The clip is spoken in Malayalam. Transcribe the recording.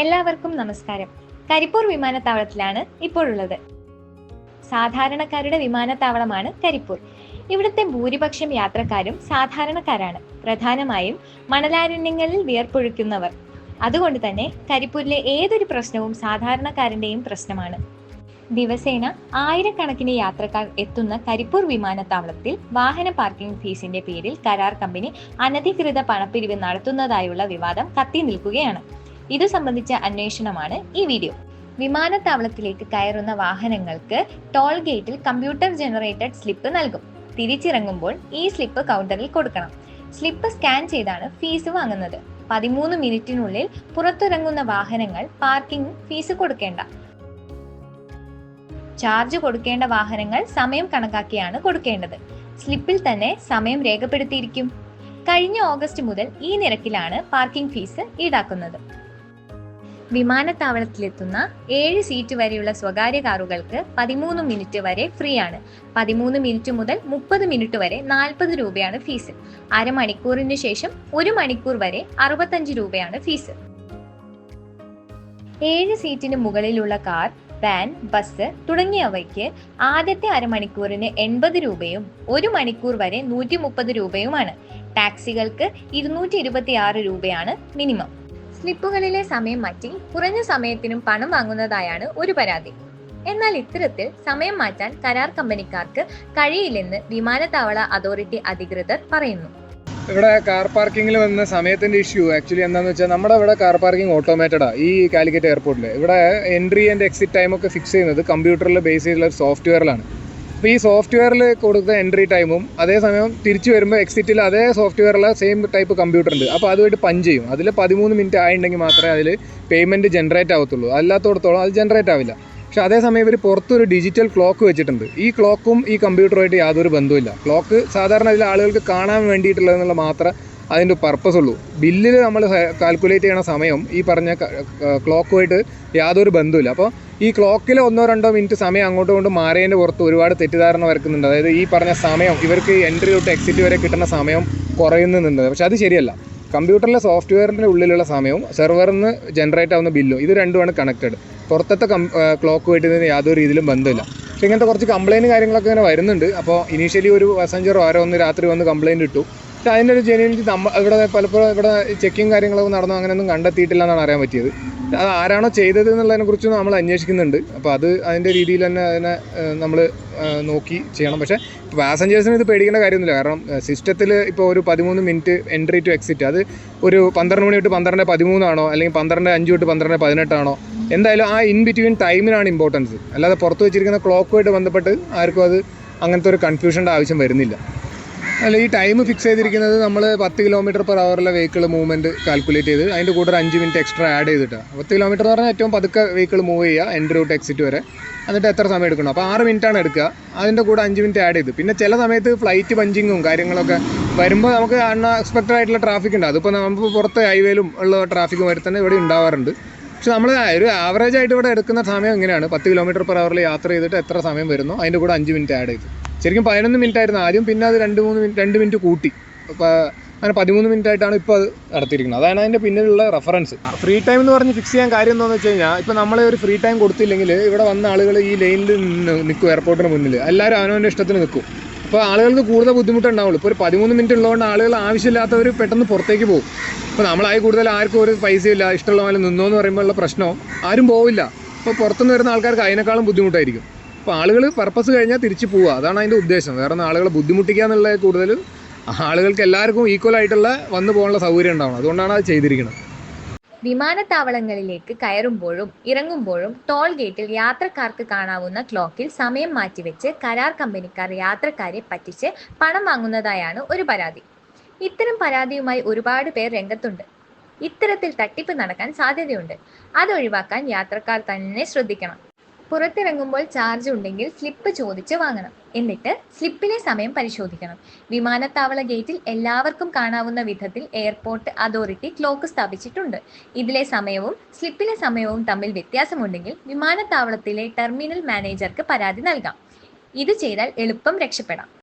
എല്ലാവർക്കും നമസ്കാരം. കരിപ്പൂർ വിമാനത്താവളത്തിലാണ് ഇപ്പോഴുള്ളത്. സാധാരണക്കാരുടെ വിമാനത്താവളമാണ് കരിപ്പൂർ. ഇവിടുത്തെ ഭൂരിപക്ഷം യാത്രക്കാരും സാധാരണക്കാരാണ്. പ്രധാനമായും മണലാരണ്യങ്ങളിൽ വിയർപ്പൊഴുക്കുന്നവർ. അതുകൊണ്ട് തന്നെ കരിപ്പൂരിലെ ഏതൊരു പ്രശ്നവും സാധാരണക്കാരന്റെയും പ്രശ്നമാണ്. ദിവസേന ആയിരക്കണക്കിന് യാത്രക്കാർ എത്തുന്ന കരിപ്പൂർ വിമാനത്താവളത്തിൽ വാഹന പാർക്കിംഗ് ഫീസിന്റെ പേരിൽ കരാർ കമ്പനി അനധികൃത പണപ്പിരിവ് നടത്തുന്നതായുള്ള വിവാദം കത്തി നിൽക്കുകയാണ്. ഇതു സംബന്ധിച്ച അന്വേഷണമാണ് ഈ വീഡിയോ. വിമാനത്താവളത്തിലേക്ക് കയറുന്ന വാഹനങ്ങൾക്ക് ടോൾ ഗേറ്റിൽ കമ്പ്യൂട്ടർ ജനറേറ്റഡ് സ്ലിപ്പ് നൽകും. തിരിച്ചിറങ്ങുമ്പോൾ ഈ സ്ലിപ്പ് കൗണ്ടറിൽ കൊടുക്കണം. സ്ലിപ്പ് സ്കാൻ ചെയ്താണ് ഫീസ് വാങ്ങുന്നത്. പതിമൂന്ന് മിനിറ്റിനുള്ളിൽ പുറത്തിറങ്ങുന്ന വാഹനങ്ങൾ പാർക്കിംഗ് ഫീസ് കൊടുക്കേണ്ട. ചാർജ് കൊടുക്കേണ്ട വാഹനങ്ങൾ സമയം കണക്കാക്കിയാണ് കൊടുക്കേണ്ടത്. സ്ലിപ്പിൽ തന്നെ സമയം രേഖപ്പെടുത്തിയിരിക്കും. കഴിഞ്ഞ ഓഗസ്റ്റ് മുതൽ ഈ നിരക്കിലാണ് പാർക്കിംഗ് ഫീസ് ഈടാക്കുന്നത്. വിമാനത്താവളത്തിലെത്തുന്ന ഏഴ് സീറ്റ് വരെയുള്ള സ്വകാര്യ കാറുകൾക്ക് പതിമൂന്ന് മിനിറ്റ് വരെ ഫ്രീ ആണ് പതിമൂന്ന് മിനിറ്റ് മുതൽ മുപ്പത് മിനിറ്റ് വരെ നാൽപ്പത് രൂപയാണ് ഫീസ്. അരമണിക്കൂറിന് ശേഷം ഒരു മണിക്കൂർ വരെ അറുപത്തഞ്ച് രൂപയാണ് ഫീസ്. ഏഴ് സീറ്റിന് മുകളിലുള്ള കാർ വാൻ ബസ് തുടങ്ങിയവയ്ക്ക് ആദ്യത്തെ അരമണിക്കൂറിന് എൺപത് രൂപയും ഒരു മണിക്കൂർ വരെ നൂറ്റി മുപ്പത് രൂപയുമാണ്. ടാക്സികൾക്ക് ഇരുന്നൂറ്റി ഇരുപത്തി ആറ് രൂപയാണ് മിനിമം. സ്ലിപ്പുകളിലെ സമയം മാറ്റി കുറഞ്ഞ സമയത്തിനും പണം വാങ്ങുന്നതായാണ് ഒരു പരാതി. എന്നാൽ ഇത്തരത്തിൽ സമയം മാറ്റാൻ കരാർ കമ്പനിക്കാർക്ക് കഴിയില്ലെന്ന് വിമാനത്താവള അതോറിറ്റി അധികൃതർ പറയുന്നു. ഇവിടെ കാർ പാർക്കിങ്ങിൽ വന്ന സമയത്തിന്റെ ഇഷ്യൂ ആക്ച്വലി എന്താണെന്ന് വെച്ചാൽ നമ്മുടെ ഇവിടെ കാർ പാർക്കിംഗ് ഓട്ടോമേറ്റഡാ ഈ കാലിക്കറ്റ് എയർപോർട്ടിൽ ഇവിടെ എൻട്രി ആൻഡ് എക്സിറ്റ് ടൈം ഒക്കെ ഫിക്സ് ചെയ്യുന്നത് കമ്പ്യൂട്ടറിൽ ബേസ് ചെയ്തുള്ള സോഫ്റ്റ്വെയറിലാണ് അപ്പോൾ ഈ സോഫ്റ്റ്വെയറിൽ കൊടുത്ത എൻട്രി ടൈമും അതേസമയം തിരിച്ചു വരുമ്പോൾ എക്സിറ്റിൽ അതേ സോഫ്റ്റ്വെയറിലെ സെയിം ടൈപ്പ് കമ്പ്യൂട്ടർ ഉണ്ട്. അപ്പോൾ അതുമായിട്ട് പഞ്ച് ചെയ്യും. അതിൽ പതിമൂന്ന് മിനിറ്റ് ആയിട്ടുണ്ടെങ്കിൽ മാത്രമേ അതിൽ പേയ്മെന്റ് ജനറേറ്റ് ആവത്തുള്ളൂ. അല്ലാത്തടത്തോളം അത് ജനറേറ്റ് ആവില്ല. പക്ഷേ അതേസമയം ഇവർ പുറത്തൊരു ഡിജിറ്റൽ ക്ലോക്ക് വെച്ചിട്ടുണ്ട്. ഈ ക്ലോക്കും ഈ കമ്പ്യൂട്ടറുമായിട്ട് യാതൊരു ബന്ധവുമില്ല. ക്ലോക്ക് സാധാരണ ഇതിൽ ആളുകൾക്ക് കാണാൻ വേണ്ടിയിട്ടുള്ളതെന്നുള്ള മാത്രമേ അതിന്റെ പർപ്പസ് ഉള്ളൂ. ബില്ലിൽ നമ്മൾ കാൽക്കുലേറ്റ് ചെയ്യണ സമയം ഈ പറഞ്ഞ ക്ലോക്കുമായിട്ട് യാതൊരു ബന്ധവുമില്ല. അപ്പോൾ ഈ ക്ലോക്കിൽ ഒന്നോ രണ്ടോ മിനിറ്റ് സമയം അങ്ങോട്ടും ഇങ്ങോട്ടും മാറിയതിന്റെ പുറത്ത് ഒരുപാട് തെറ്റിദ്ധാരണ വരക്കുന്നുണ്ട്. അതായത് ഈ പറഞ്ഞ സമയം ഇവർക്ക് എൻട്രി തൊട്ട് എക്സിറ്റ് വരെ കിട്ടുന്ന സമയം കുറയുന്നുണ്ട്. പക്ഷെ അത് ശരിയല്ല. കമ്പ്യൂട്ടറിലെ സോഫ്റ്റ്വെയറിന്റെ ഉള്ളിലുള്ള സമയവും സെർവറിൽ നിന്ന് ജനറേറ്റ് ആവുന്ന ബില്ലും ഇത് രണ്ടുമാണ് കണക്റ്റഡ് പുറത്തത്തെ കം ക്ലോക്കുമായിട്ട് ഇതിന് യാതൊരു രീതിയിലും ബന്ധമില്ല. പക്ഷേ ഇങ്ങനത്തെ കുറച്ച് കംപ്ലയിന്റ് കാര്യങ്ങളൊക്കെ ഇങ്ങനെ വരുന്നുണ്ട്. അപ്പോൾ ഇനീഷ്യലി ഒരു പാസഞ്ചറോ ആരോ ഒന്ന് രാത്രി വന്ന് കംപ്ലയിന്റ് ഇട്ടു. അതിന്റെ ഒരു ജെനുവിനിറ്റി നമ്മൾ ഇവിടെ പലപ്പോഴും ഇവിടെ ചെക്കിങ് കാര്യങ്ങളൊക്കെ നടന്നു അങ്ങനെയൊന്നും കണ്ടെത്തിയിട്ടില്ല എന്നാണ് അറിയാൻ പറ്റിയത്. അത് ആരാണോ ചെയ്തത് എന്നുള്ളതിനെ കുറിച്ച് നമ്മൾ അന്വേഷിക്കുന്നുണ്ട്. അപ്പോൾ അത് അതിന്റെ രീതിയിൽ തന്നെ അതിനെ നമ്മൾ നോക്കി ചെയ്യണം. പക്ഷേ പാസഞ്ചേഴ്സിന് ഇത് പേടിക്കേണ്ട കാര്യമൊന്നുമില്ല. കാരണം സിസ്റ്റത്തിൽ ഇപ്പോൾ ഒരു പതിമൂന്ന് മിനിറ്റ് എൻട്രി ടു എക്സിറ്റ് അത് ഒരു പന്ത്രണ്ട് മണി തൊട്ട് പന്ത്രണ്ട് പതിമൂന്നാണോ അല്ലെങ്കിൽ പന്ത്രണ്ട് അഞ്ച് തൊട്ട് പന്ത്രണ്ട് പതിനെട്ടാണോ എന്തായാലും ആ ഇൻ ബിറ്റ്വീൻ ടൈമിനാണ് ഇമ്പോർട്ടൻസ് അല്ലാതെ പുറത്ത് വെച്ചിരിക്കുന്ന ക്ലോക്കുമായിട്ട് ബന്ധപ്പെട്ട് ആർക്കും അത് അങ്ങനത്തെ ഒരു കൺഫ്യൂഷന്റെ ആവശ്യം വരുന്നില്ല. അല്ല ഈ ടൈം ഫിക്സ് ചെയ്തിരിക്കുന്നത് നമ്മൾ പത്ത് കിലോമീറ്റർ പെർ അവറിലെ വെഹിക്കിൾ മൂവ്മെന്റ് കാൽക്കുലേറ്റ് ചെയ്ത് അതിന്റെ കൂടെ ഒരു അഞ്ച് മിനിറ്റ് എക്സ്ട്രാ ആഡ് ചെയ്തിട്ടാണ് പത്ത് കിലോമീറ്റർ എന്ന് പറഞ്ഞാൽ ഏറ്റവും പതുക്കെ വെഹിക്കിൾ മൂവ് ചെയ്യുക എൻട്രി റൂട്ട് എക്സിറ്റ് വരെ. എന്നിട്ട് എത്ര സമയം എടുക്കണം? അപ്പോൾ ആറ് മിനിറ്റാണ് എടുക്കുക. അതിന്റെ കൂടെ അഞ്ച് മിനിറ്റ് ആഡ് ചെയ്ത്. പിന്നെ ചില സമയത്ത് ഫ്ലൈറ്റ് പഞ്ചിങ്ങും കാര്യങ്ങളൊക്കെ വരുമ്പോൾ നമുക്ക് അൺഎക്സ്പെക്റ്റഡ് ആയിട്ടുള്ള ട്രാഫിക് ഉണ്ട്. അതിപ്പോൾ നമുക്ക് പുറത്ത് ഹൈവേയിലും ഉള്ള ട്രാഫിക് വരെ തന്നെ ഇവിടെ ഉണ്ടാവാറുണ്ട്. പക്ഷെ നമ്മൾ ഒരു ആവറേജ് ആയിട്ട് ഇവിടെ എടുക്കുന്ന സമയം ഇങ്ങനെയാണ്. പത്ത് കിലോമീറ്റർ പെർ അവറിൽ യാത്ര ചെയ്തിട്ട് എത്ര സമയം വരുന്നു അതിന്റെ കൂടെ അഞ്ച് മിനിറ്റ് ആഡ് ചെയ്തു. ശരിക്കും പതിനൊന്ന് മിനിറ്റ് ആയിരുന്നു ആദ്യം പിന്നെ അത് രണ്ട് മൂന്ന് മിനിറ്റ് രണ്ട് മിനിറ്റ് കൂട്ടി. അപ്പോൾ അങ്ങനെ പതിമൂന്ന് മിനിറ്റ് ആയിട്ടാണ് ഇപ്പോൾ അത് നടത്തിയിരിക്കുന്നത്. അതാണ് അതിന്റെ പിന്നിലുള്ള റെഫറൻസ് ഫ്രീ ടൈം എന്ന് പറഞ്ഞ് ഫിക്സ് ചെയ്യാൻ കാര്യം എന്താണെന്ന് വെച്ച് കഴിഞ്ഞാൽ ഇപ്പോൾ നമ്മൾ ഒരു ഫ്രീ ടൈം കൊടുത്തില്ലെങ്കിൽ ഇവിടെ വന്ന ആളുകൾ ഈ ലൈനിൽ നിന്ന് നിൽക്കും എയർപോർട്ടിന് മുന്നിൽ എല്ലാവരും അവനവന്റെ ഇഷ്ടത്തിന് നിൽക്കും അപ്പോൾ ആളുകൾക്ക് കൂടുതൽ ബുദ്ധിമുട്ടുണ്ടാവുള്ളൂ ഇപ്പോൾ ഒരു പതിമൂന്ന് മിനിറ്റ് ഉള്ളതുകൊണ്ട് ആളുകൾ ആവശ്യമില്ലാത്തവർ പെട്ടെന്ന് പുറത്തേക്ക് പോകും. ഇപ്പോൾ നമ്മളായി കൂടുതൽ ആർക്കും ഒരു പൈസയില്ല ഇഷ്ടമുള്ള പോലെ നിന്നോ എന്ന് പറയുമ്പോൾ ഉള്ള പ്രശ്നം ആരും പോവില്ല. അപ്പോൾ പുറത്തുനിന്ന് വരുന്ന ആൾക്കാർക്ക് അതിനേക്കാളും ബുദ്ധിമുട്ടായിരിക്കും. അപ്പോൾ ആളുകൾ പർപ്പസ് കഴിഞ്ഞാൽ തിരിച്ച് പോവുക അതാണ് അതിന്റെ ഉദ്ദേശം. വേറെ ആളുകളെ ബുദ്ധിമുട്ടിക്കുക എന്നുള്ളത് കൂടുതൽ ആളുകൾക്ക് എല്ലാവർക്കും ഈക്വൽ ആയിട്ടുള്ള വന്നു പോകാനുള്ള സൗകര്യം ഉണ്ടാവണം. അതുകൊണ്ടാണ് അത് ചെയ്തിരിക്കുന്നത്. വിമാനത്താവളങ്ങളിലേക്ക് കയറുമ്പോഴും ഇറങ്ങുമ്പോഴും ടോൾ ഗേറ്റിൽ യാത്രക്കാർക്ക് കാണാവുന്ന ക്ലോക്കിൽ സമയം മാറ്റിവെച്ച് കരാർ കമ്പനിക്കാർ യാത്രക്കാരെ പറ്റിച്ച് പണം വാങ്ങുന്നതായാണ് ഒരു പരാതി. ഇത്തരം പരാതിയുമായി ഒരുപാട് പേർ രംഗത്തുണ്ട്. ഇത്തരത്തിൽ തട്ടിപ്പ് നടക്കാൻ സാധ്യതയുണ്ട്. അതൊഴിവാക്കാൻ യാത്രക്കാർ തന്നെ ശ്രദ്ധിക്കണം. പുറത്തിറങ്ങുമ്പോൾ ചാർജ് ഉണ്ടെങ്കിൽ സ്ലിപ്പ് ചോദിച്ച് വാങ്ങണം. എന്നിട്ട് സ്ലിപ്പിലെ സമയം പരിശോധിക്കണം. വിമാനത്താവള ഗേറ്റിൽ എല്ലാവർക്കും കാണാവുന്ന വിധത്തിൽ എയർപോർട്ട് അതോറിറ്റി ക്ലോക്ക് സ്ഥാപിച്ചിട്ടുണ്ട്. ഇതിലെ സമയവും സ്ലിപ്പിലെ സമയവും തമ്മിൽ വ്യത്യാസമുണ്ടെങ്കിൽ വിമാനത്താവളത്തിലെ ടെർമിനൽ മാനേജർക്ക് പരാതി നൽകാം. ഇത് ചെയ്താൽ എളുപ്പം രക്ഷപ്പെടാം.